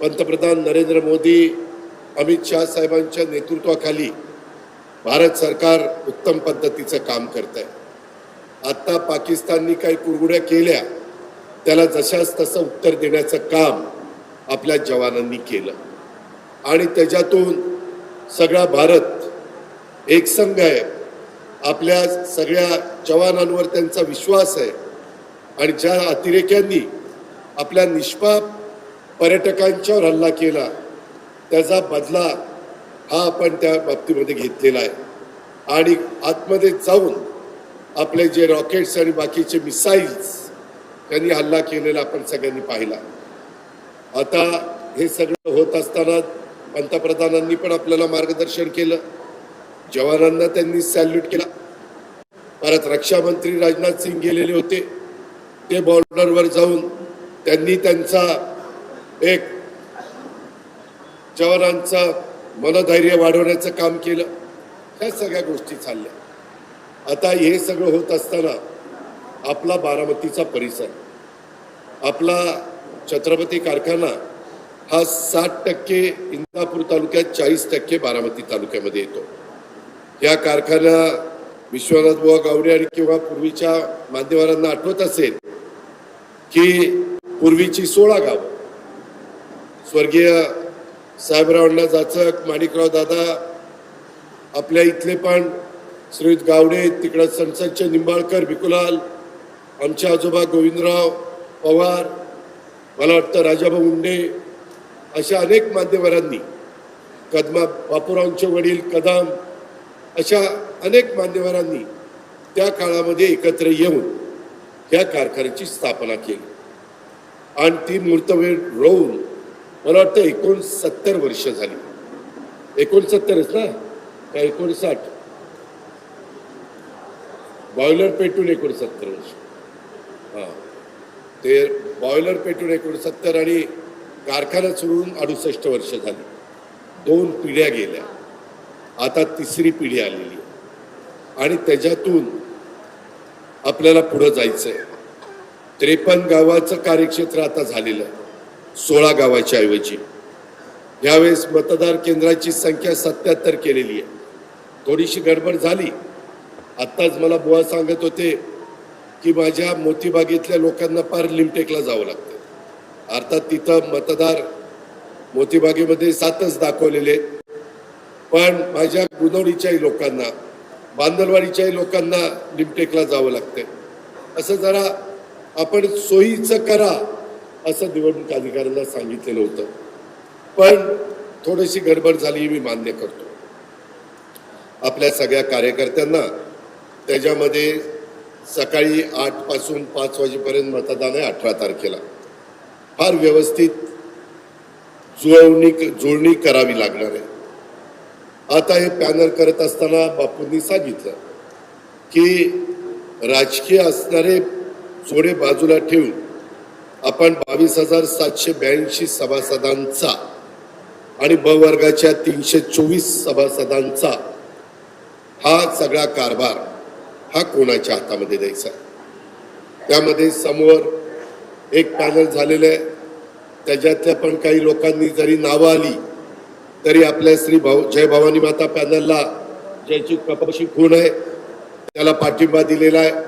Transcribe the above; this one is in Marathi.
पंतप्रधान नरेंद्र मोदी अमित शाह साहेबांच्या नेतृत्वाखाली भारत सरकार उत्तम पद्धतीचं काम करत आहे आत्ता पाकिस्ताननी काही कुरगुड्या केल्या त्याला जशाच तसं उत्तर देण्याचं काम आपल्या जवानांनी केलं. आणि त्याच्यातून सगळा भारत एकसंघ आहे. आपल्या सगळ्या जवानांवर त्यांचा विश्वास आहे. आणि ज्या अतिरेक्यांनी आपल्या निष्पाप पर्यटकांच्यावर हल्ला केला त्याचा बदला हा आपण त्या बाबतीमध्ये घेतलेला आहे. आणि आतमध्ये जाऊन आपले जे रॉकेट्स आणि बाकीचे मिसाईल्स त्यांनी हल्ला केलेला आपण सगळ्यांनी पाहिला. आता हे सगळं होत असताना पंतप्रधानांनी पण आपल्याला मार्गदर्शन केलं जवानांना त्यांनी सॅल्यूट केला. परत रक्षामंत्री राजनाथ सिंग गेलेले होते ते बॉर्डरवर जाऊन त्यांनी त्यांचा एक जवानांचं मनधैर्य वाढवण्याचं काम केलं. ह्या सगळ्या गोष्टी चालल्या. आता हे सगळं होत असताना आपला बारामतीचा परिसर आपला छत्रपती कारखाना हा साठ टक्के इंदापूर तालुक्यात चाळीस टक्के बारामती तालुक्यामध्ये येतो. या कारखाना विश्वनाथ बुवा गावडे आणि किंवा पूर्वीच्या मान्यवरांना आठवत असेल की पूर्वीची सोळा गाव स्वर्गीय साहेबरावांना जाचक माणिकराव दादा आपल्या इथले पण श्रीयुत गावडे तिकडं संसदचे निंबाळकर भिकुलाल आमचे आजोबा गोविंदराव पवार मला वाटतं राजाभाऊ मुंडे अशा अनेक मान्यवरांनी कदमा बापूरावांचे वडील कदम अशा अनेक मान्यवरांनी त्या काळामध्ये एकत्र येऊन या कारखान्याची स्थापना केली. आणि ती मूर्तवेळ रोवून मला वाटतं एकोणसत्तर वर्ष झाली. एकोणसत्तरच ना? का एकोणसाठ? बॉयलर पेटून एकोणसत्तर वर्ष. हां. ते बॉयलर पेटून एकोणसत्तर आणि कारखाना सोडून अडुसष्ट वर्ष झाली. दोन पिढ्या गेल्या. आता तिसरी पिढी आलेली आणि त्याच्यातून आपल्याला पुढं जायचं आहे त्रेपन्न गावाचं कार्यक्षेत्र आता झालेलं आहे. सोळा गावाच्या ऐवजी. यावेळेस मतदार केंद्राची संख्या सत्याहत्तर केलेली आहे. थोडीशी गडबड झाली. आत्ताच मला बुवा सांगत होते की माझ्या मोतीबागेतल्या लोकांना फार लिमटेकला जावं लागतं. अर्थात तिथं मतदार मोतीबागेमध्ये सातच दाखवलेले आहेत. पण माझ्या गुणवडीच्याही लोकांना बांदलवाडीच्याही लोकांना लिमटेकला जावं लागतंय. असं जरा आपण सोयीचं करा. असं निवडणूक अधिकाऱ्यांना सांगितलेलं होतं. पण थोडीशी गडबड झाली मी मान्य करतो. आपल्या सगळ्या कार्यकर्त्यांना त्याच्यामध्ये सकाळी आठपासून पाच वाजेपर्यंत मतदान आहे अठरा तारखेला. फार व्यवस्थित जुळवणी जुळणी करावी लागणार आहे. आता हे पॅनल करत असताना बापूंनी सांगितलं की राजकीय असणारे जोडे बाजूला ठेवून आपण बावीस हजार सातशे ब्याऐंशी सभासदांचा आणि ब वर्गाच्या तीनशे चोवीस सभासदांचा हा सगळा कारभार हा कोणाच्या हातामध्ये द्यायचा? त्यामध्ये समोर एक पॅनल झालेलं आहे. त्याच्यातल्या पण काही लोकांनी जरी नावं आली तरी आपल्या श्री भाऊ जय भवानी माता पॅनलला ज्याची कपाशी खूण आहे त्याला पाठिंबा दिलेला आहे.